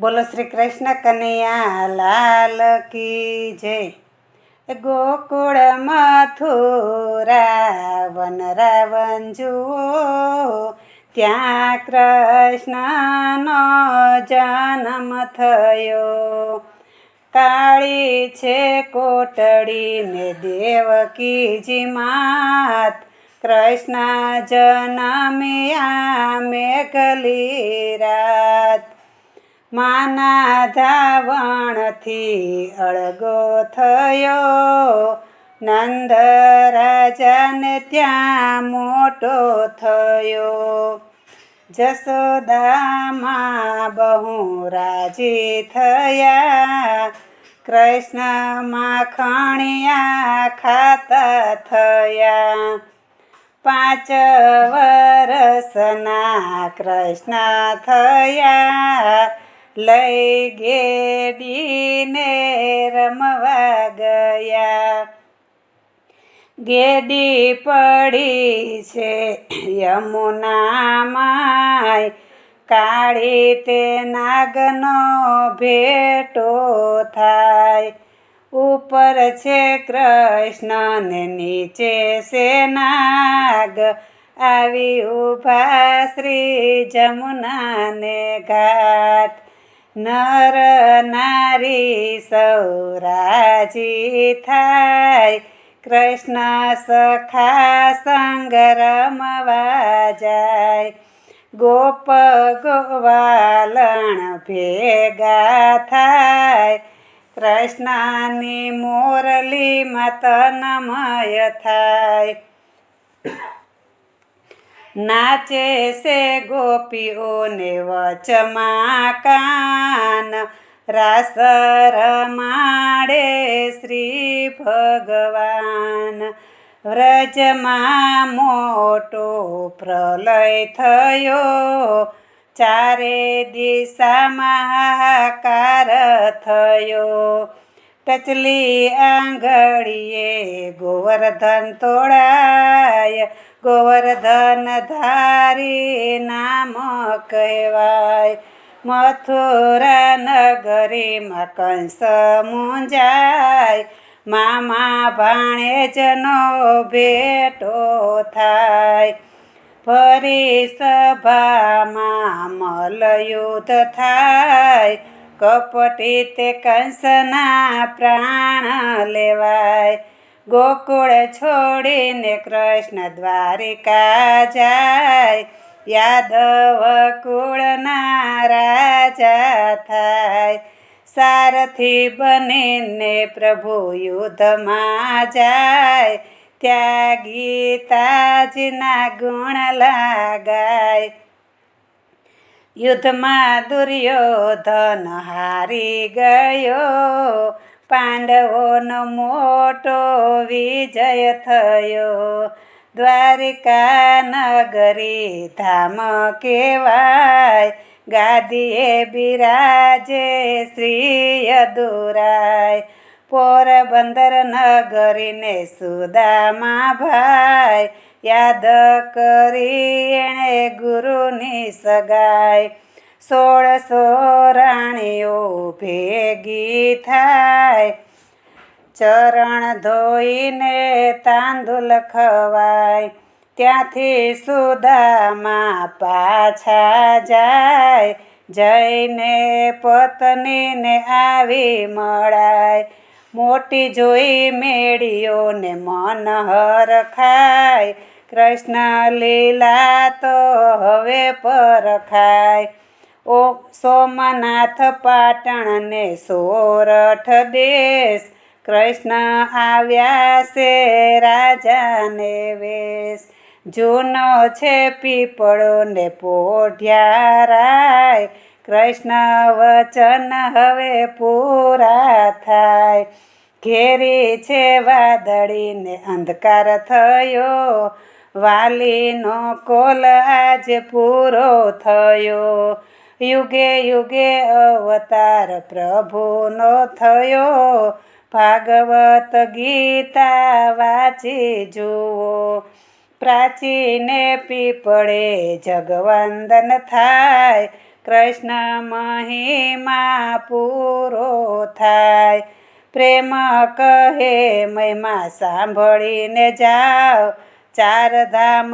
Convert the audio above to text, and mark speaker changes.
Speaker 1: બોલો શ્રી કૃષ્ણ કનૈયા, લાલ કી જય. ગોકુળ મથુરા વન રાવણ જુઓ, ત્યાં કૃષ્ણનો જન્મ થયો. કાળી છે કોટડી ને દેવકીજી માત, કૃષ્ણ જનમ્યા મેઘલી રાત માના ધાવણથી અળગો થયો. નંદ રાજાને ત્યાં મોટો થયો. જસોદામાં બહુ રાજી થયા. કૃષ્ણ માખણિયા ખાતા થયા. પાંચ વરસના કૃષ્ણ થયા. લઈ ગેડીને રમવા ગયા. ગેડી પડી છે યમુનામાય. કાળી તે નાગનો ભેટો થાય. ઉપર છે કૃષ્ણ નીચે છે નાગ. આવી ઊભા શ્રી જમુનાને ઘાટ. નર નારી સૌરાજી થાય. કૃષ્ણ સખા સંગ રમવા જાય. ગોપ ગોવાલણ ભેગા થાય. કૃષ્ણની મોરલી મતનમય થાય. નાચે છે ગોપીઓને વચમાં કાન. રાસ રમાડે શ્રી ભગવાન. વ્રજમાં મોટો પ્રલય થયો. ચારે દિશામાં હાહાકાર થયો. ટચલી આંગળીએ ગોવર્ધન તોડાય, ગોવર્ધન ધારી નામ કહેવાય. મથુરા નગરીમાં કંસ મુંજાય મામા ભાણેજનો ભેટો થાય. ફરી સભામાં મલયુદ્ધ થાય કપટી કંસના પ્રાણ લેવાય. ગોકુળ છોડીને કૃષ્ણ દ્વારિકા જાય. યાદવ કુળના રાજા થાય. સારથી બનીને પ્રભુ યુદ્ધમાં જાય. ત્યાં ગીતાજીના ગુણ લાગાય. યુદ્ધમાં દુર્યોધન હારી ગયો. પાંડવોનો મોટો વિજય થયો. દ્વારિકા નગરી ધામ કહેવાય. ગાદીએ બિરાજે શ્રી અદુરાય પોરબંદર નગરીને સુદામા ભાઈ. યાદ કરી એણે ગુરુની સગાઈ. સોળસો રાણીઓ ભેગી થાય. ચરણ ધોઈને તાંદુલ ખવાય. ત્યાંથી સુદામાં પાછા જાય. જઈને પત્નીને આવી મળાય. મોટી જોઈ મેળીઓને મન હરખાય કૃષ્ણ લીલા તો હવે પરખાય ઓ સોમનાથ પાટણને સોરઠ દેશ. કૃષ્ણ આવ્યા છે રાજાને વેશ. જૂનો છે પીપળો ને પોઢ્યારાય કૃષ્ણ વચન હવે પૂરા થાય. ઘેરી છે વાદળીને અંધકાર થયો, વાલીનો કોલ આજ પૂરો થયો. યુગે યુગે અવતાર પ્રભુનો થયો, ભાગવત ગીતા વાંચી જુઓ. પ્રાચીને પીપળે જગવંદન થાય, કૃષ્ણ મહિમા પૂરો થાય. પ્રેમ કહે મહિમા સાંભળીને જાઓ ચાર ધામ